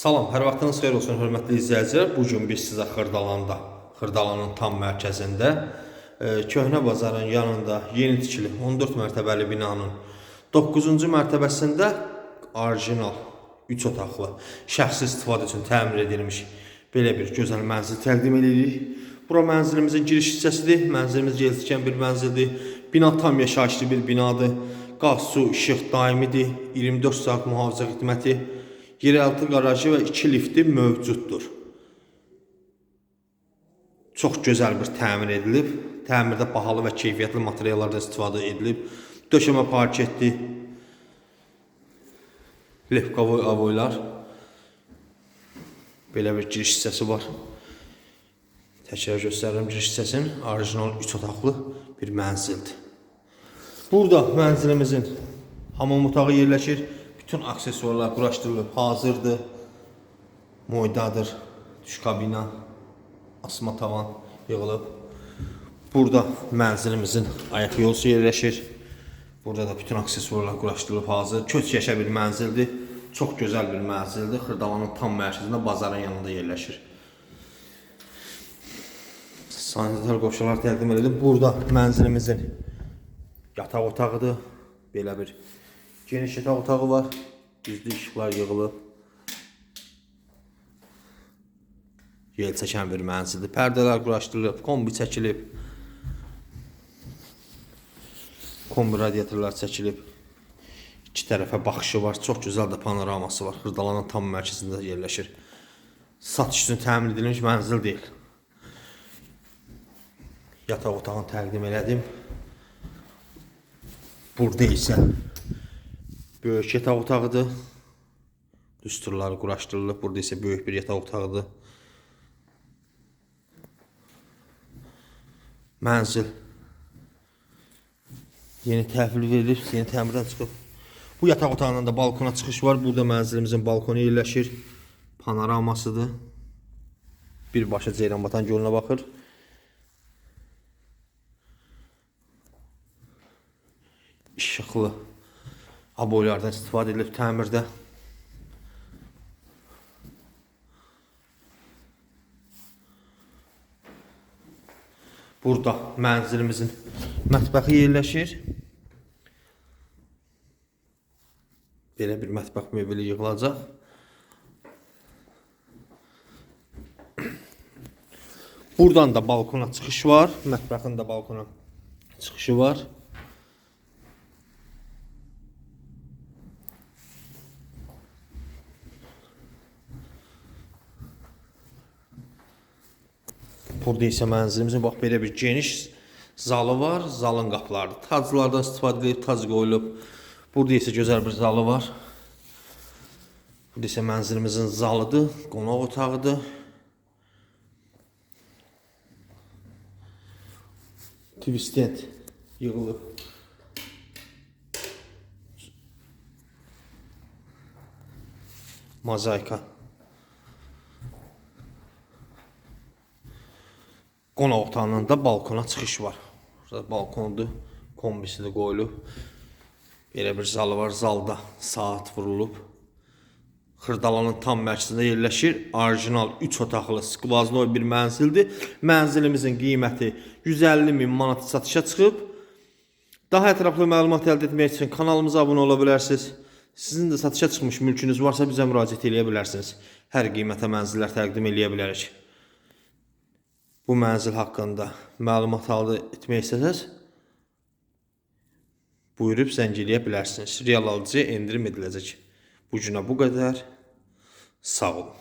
Salam, hər vaxtınız xeyir olsun, hörmətli izləyicilər. Bu gün biz sizə Xırdalanda, Xırdalanın tam mərkəzində, e, köhnə bazarın yanında yeni tikili 14 mərtəbəli binanın 9-cu mərtəbəsində orijinal 3 otaqlı, şəxsi istifadə üçün təmir edilmiş belə bir gözəl mənzil təqdim edirik. Bura mənzilimizin giriş hissəsidir. Mənzilimiz yeltikən bir mənzildir. Bina tam yaşayışlı bir binadır. Qaz, su, işıq daimidir. 24 saat mühafizə xidməti, yeraltı qarajı və 2 lifti mövcuddur. Çox gözəl bir təmir edilib. Təmirdə bahalı və keyfiyyətli materiallardan istifadə edilib. Döşəmə parketli, lefkavoy avoylar. Belə bir giriş hissəsi var. Təkrar göstərirəm giriş hissəsini. Orijinal 3 otaqlı bir mənzildir. Burada mənzilimizin hamam otağı yerləşir. Bütün aksesuarlar quraşdırılıb, hazırdır. Moydadır, düş kabina, asma tavan yığılıb. Burada mənzilimizin ayaq yolusu yerləşir. Burada da bütün aksesuarlar quraşdırılıb hazır. Köç yaşa bir mənzildir. Çox gözəl bir mənzildir. Xırdalanın tam mərkəzində, bazarın yanında yerləşir. Sanitar qoşular təqdim edilib. Burada mənzilimizin yataq otağıdır. Belə bir geniş yataq otağı var. Düzdü işıqlar yığılıb. Yel çəkən bir mənzildir. Pərdələr quraşdırılıb, kombi çəkilib. Kombi radiatorlar çəkilib. İki tərəfə baxışı var. Çox gözəl də panoraması var. Xırdalanın tam mərkəzində yerləşir. Satış üçün təmin edilmiş mənzil deyil. Yataq otağını təqdim elədim. Burada isə böyük yataq otağıdır. Düsturları quraşdırılıb. Burada isə böyük bir yataq otağıdır. Mənzil yeni təhvil verilir, yeni təmirdən çıxıb. Bu yataq otağından da balkona çıxış var. Burada mənzilimizin balkonu yerləşir. Panoramasıdır. Birbaşa Ceyranbatan gölünə baxır. İşıqlı aboylardan istifadə edilib təmirdə. Burada mənzilimizin mətbəxi yerləşir. Belə bir mətbəx mebeli yığılacaq. Buradan da balkona çıxış var. Mətbəxin də balkona çıxışı var. Burada isə mənzilimizin bax belə bir geniş zalı var. Zalın qapıları taclardan istifadə edilib, tac qoyulub. Burada isə gözəl bir zalı var. Burada isə mənzilimizin zalıdır, qonaq otağıdır. Twisted yığılıb. Mozaika. Qonaq otağının da balkona çıxış var. Burada balkondur, kombisi də qoyulub. Belə bir zalı var, zalda saat vurulub. Xırdalanın tam mərkəzində yerləşir. Orijinal 3 otaqlı skvaznoy bir mənzildir. Mənzilimizin qiyməti 150 min manat satışa çıxıb. Daha ətraflı məlumat əldə etmək üçün kanalımıza abunə ola bilərsiniz. Sizin də satışa çıxmış mülkünüz varsa bizə müraciət edə bilərsiniz. Hər qiymətə mənzillər təqdim edə bilərik. Bu mənzil haqqında məlumat əldə etmək istəsəz, buyurub zəng eləyə bilərsiniz. Real alıcıya endirim ediləcək. Bu günə bu qədər. Sağ olun.